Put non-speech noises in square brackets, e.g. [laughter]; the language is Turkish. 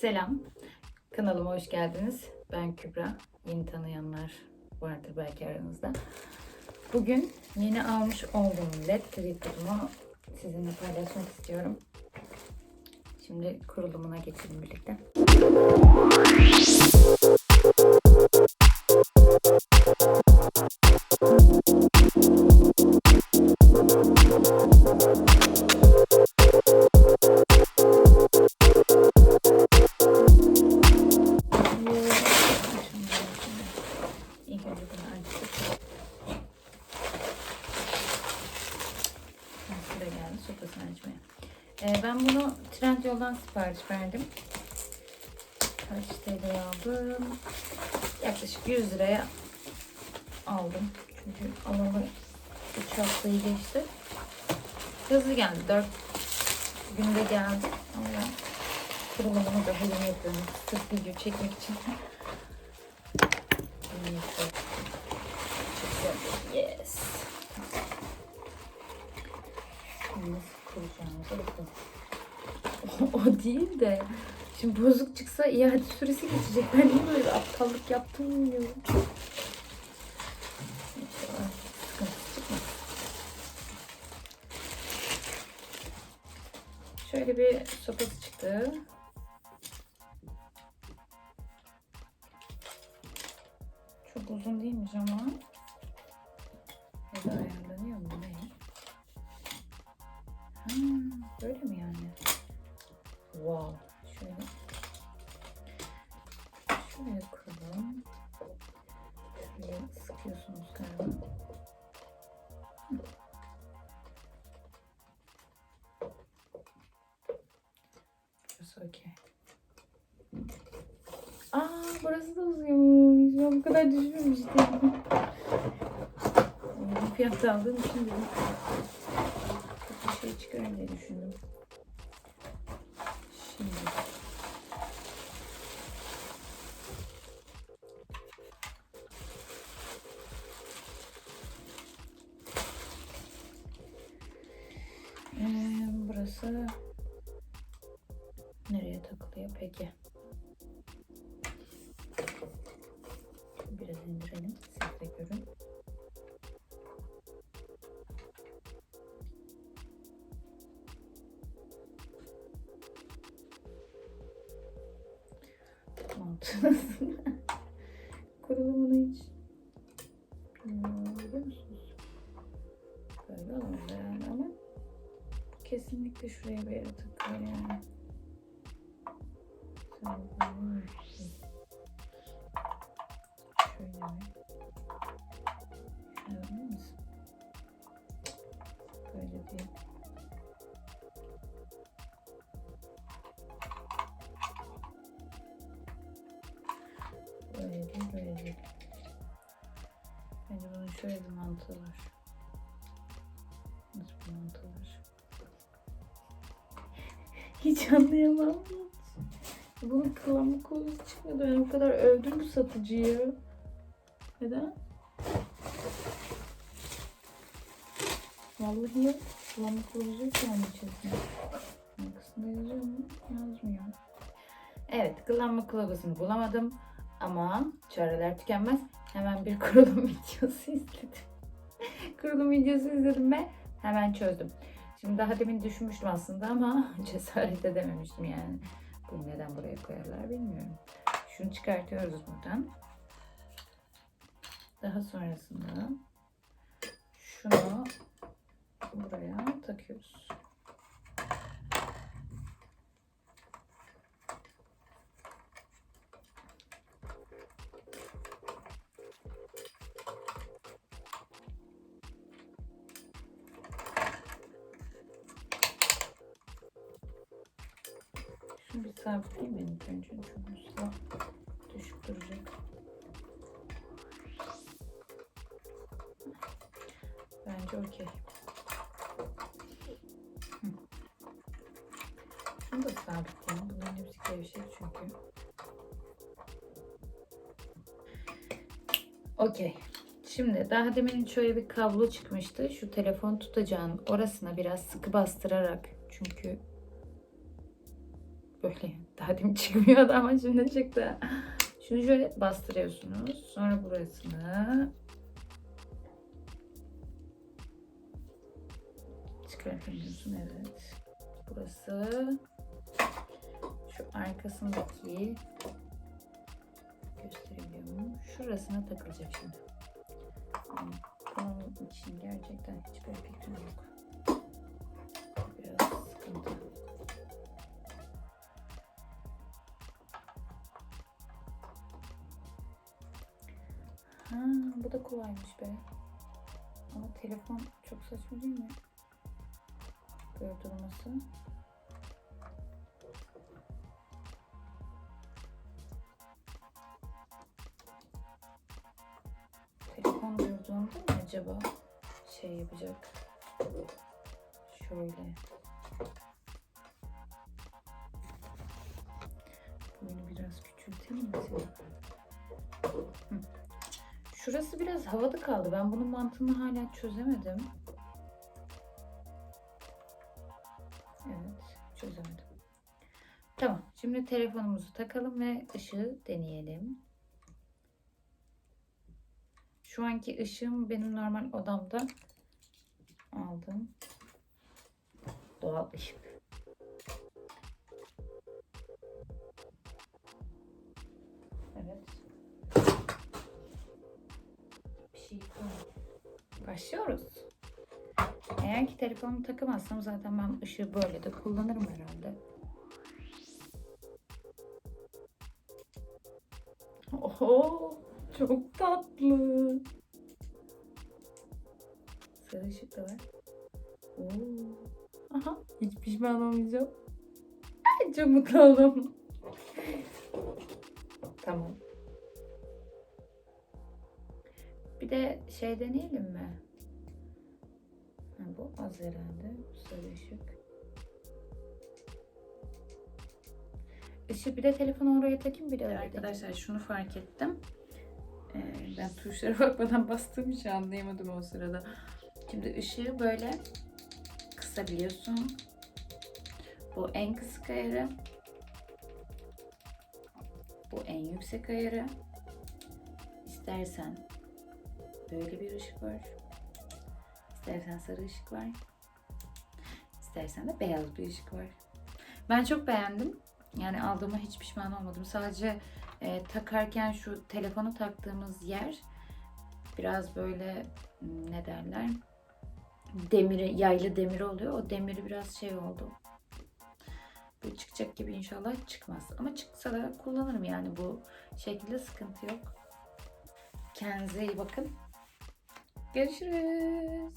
Selam. Kanalıma hoş geldiniz. Ben Kübra. Yeni tanıyanlar vardır belki aranızda. Bugün yeni almış olduğum led tripodumu sizinle paylaşmak istiyorum. Şimdi kurulumuna geçelim birlikte. Sipariş verdim. Kaç TL aldım? Yaklaşık 100 liraya aldım. Çünkü alalı 3 haftayı geçti. Hızlı geldi. 4 günde geldi. Ama kurulumunu daha yeni yapıyorum. Sırf video çekmek için. Yes. Nasıl kuracağımıza bakalım. [laughs] O, değil de şimdi bozuk çıksa iade süresi geçecek. Ben niye böyle aptallık yaptım bilmiyorum. Şöyle bir sopası çıktı. Çok uzun değilmiş ama. Şöyle kuralım. Şöyle sıkıyorsunuz galiba. Burası okey. Aa burası da uzuyormuş. Ben bu kadar düşünmemiştim. Bu fiyatta aldığım için dedim. Bir şey çıkarım diye düşündüm. Şimdi. Burası nereye takılıyor peki? Biraz indirelim. Siz de görün. Mantığınız. [laughs] Kurulumunu hiç bilmiyorum biliyor musunuz? Böyle ama kesinlikle şuraya bir yere takılır yani. Şöyle mi? Şöyle misin? Böyle değil. Böyle değil, böyle değil. Bence şöyle bir mantığı var. Nasıl bir mantığı? Hiç anlayamam. Bunun kıvamı kolu çıkmıyor. Ben o kadar övdüm bu satıcıyı. Neden? Vallahi yok. Kıvamı yok yani içerisinde. Arkasında yazıyor mu? Yazmıyor. Evet, kıvamı kılavuzunu bulamadım. Ama çareler tükenmez. Hemen bir kurulum [laughs] videosu izledim. kurulum videosu izledim ve hemen çözdüm. Şimdi daha demin düşünmüştüm aslında ama [laughs] cesaret edememiştim yani. Bunu neden buraya koyarlar bilmiyorum. Şunu çıkartıyoruz buradan. Daha sonrasında şunu buraya takıyoruz. Sabitleyeyim ben ilk önce. Çünkü silah düşük duracak. Bence okey. Hı. Şunu da sabitleyeyim. Bunların hepsi gevşek çünkü. Okey. Şimdi daha demin şöyle bir kablo çıkmıştı. Şu telefon tutacağın orasına biraz sıkı bastırarak çünkü böyle Daha demin [laughs] çıkmıyordu ama şimdi çıktı. Şunu şöyle bastırıyorsunuz. Sonra burasını çıkartamıyorsun evet. Burası şu arkasındaki gösterebiliyor? Şurasına takılacak şimdi. Yani bunun için gerçekten hiçbir fikrim yok. Biraz sıkıntı. Bu da kolaymış be. Ama telefon çok saçma değil mi? Böyle durması. Telefon durduğunda mı acaba şey yapacak? Şöyle. Boyunu biraz küçülteyim mi? Hı. Şurası biraz havada kaldı. Ben bunun mantığını hala çözemedim. Evet, çözemedim. Tamam, şimdi telefonumuzu takalım ve ışığı deneyelim. Şu anki ışığım benim normal odamda aldığım doğal ışık. Başlıyoruz. Eğer ki telefonumu takamazsam zaten ben ışığı böyle de kullanırım herhalde. Oho, çok tatlı. Sarı ışık da var. Oo. Aha, hiç pişman olmayacağım. Ay, çok mutlu oldum. tamam. Bir de şey deneyelim mi? Ha, bu az herhalde. Sarı ışık. Işığı bir de telefonu oraya takayım bir de öyle Arkadaşlar şunu fark ettim. Ee, ben tuşlara [laughs] bakmadan bastığım için anlayamadım o sırada. Şimdi ışığı böyle kısabiliyorsun. Bu en kısık ayarı. Bu en yüksek ayarı. İstersen böyle bir ışık var. İstersen sarı ışık var. İstersen de beyaz bir ışık var. Ben çok beğendim. Yani aldığıma hiç pişman olmadım. Sadece e, takarken şu telefonu taktığımız yer biraz böyle m, ne derler demiri yaylı demir oluyor. O demiri biraz şey oldu. Bu çıkacak gibi inşallah çıkmaz. Ama çıksa da kullanırım yani bu şekilde sıkıntı yok. Kendinize iyi bakın. Görüşürüz.